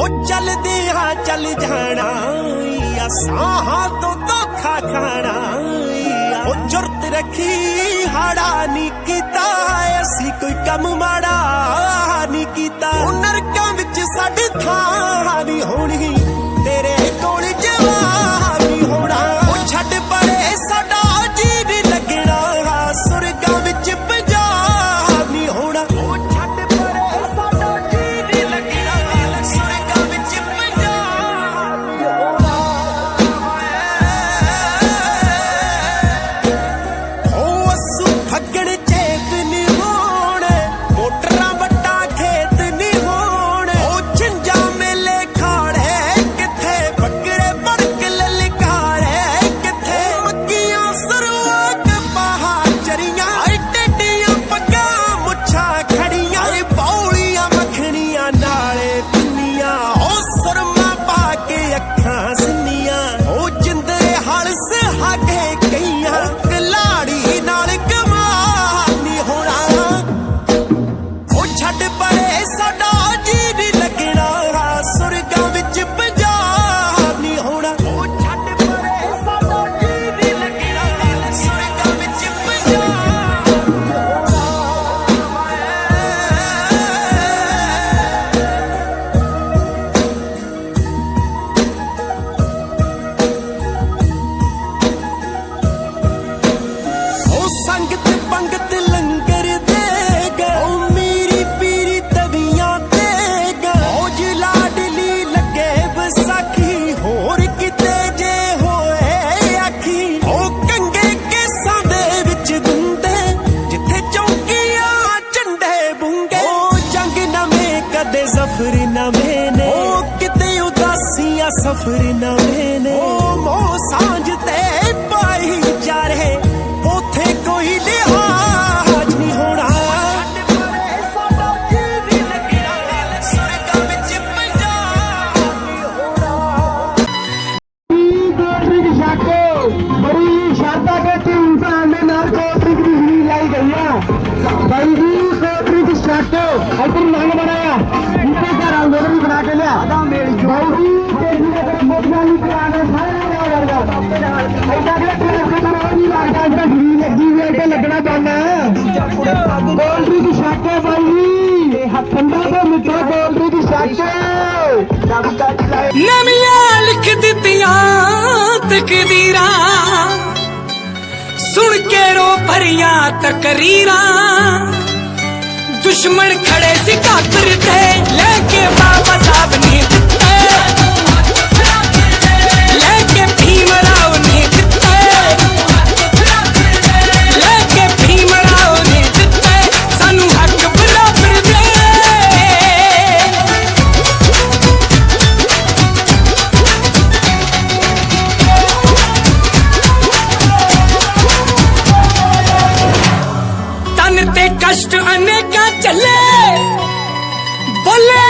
ਉਹ ਚੱਲਦੇ ਹਾਂ ਚੱਲ ਜਾਣਾ ਆ, ਸਾਹਾਂ ਤੋਂ ਧੋਖਾ ਖਾਣਾ ਉਹ ਜੁਰਤ ਰੱਖੀ, ਹਾੜਾ ਨਹੀਂ ਕੀਤਾ ਅਸੀਂ ਕੋਈ ਕੰਮ ਮਾੜਾ ਨਹੀਂ ਕੀਤਾ। ਉਹ ਸਫਰ ਨਵੇਂ ਨੇ। ਉਹ ਮੋਹ ਸਾਂਝ ਤੇ ਪਾਈ ਜਾ ਰਹੇ ਉਥੇ ਕੋਈ ਲਿਹਾਜ਼ ਨਹੀਂ ਹੋਣਾ। ਬੜੀ ਸ਼ਰਧਾ ਕੇ ਧੂਮਧਾਮ ਦੇ ਨਾਲ ਕੋਟਰਿਕ ਦੀ ਲਾਈ ਗਈ ਆ ਬਾਈ ਜੀ ਕੋਟਰਿਕ ਛਾਕੋ ਇੱਧਰ ਲੰਗ ਬਣਾਇਆ। ਐਡਾ ਕਿ ਤੇ ਰੋਜ਼ ਨਹੀਂ ਲੱਗਦਾ ਅੱਜ ਹਰੀ ਲੱਗੀ ਹੋਈ ਤੇ ਲੱਗਣਾ ਚਾਹੁੰਦਾ ਕੋਟਰਿਕ ਛਾਕੋ ਬਾਈ। ਠੰਡਾ ਤੇ ਮਿੱਠਾ ਕੋਟਰਿਕ ਛਾਕੋ ਰੱਬ ਦਾ ਨਵੀਆਂ ਲਿਖ ਦਿੱਤੀਆਂ ਤਕਦੀਰਾਂ, ਸੁਣ ਕੇ ਰੋ ਭਰੀਆਂ ਤਕਰੀਰਾਂ। ਦੁਸ਼ਮਣ ਖੜੇ ਸੀ ਕਾਤਰ ਤੇ, ਲੈ ਕੇ ਬਾਬਾ ਸਾਹਿਬ ਕਸ਼ਟ ਅਨੇਕਾਂ ਚੱਲੇ। ਬੋਲੇ।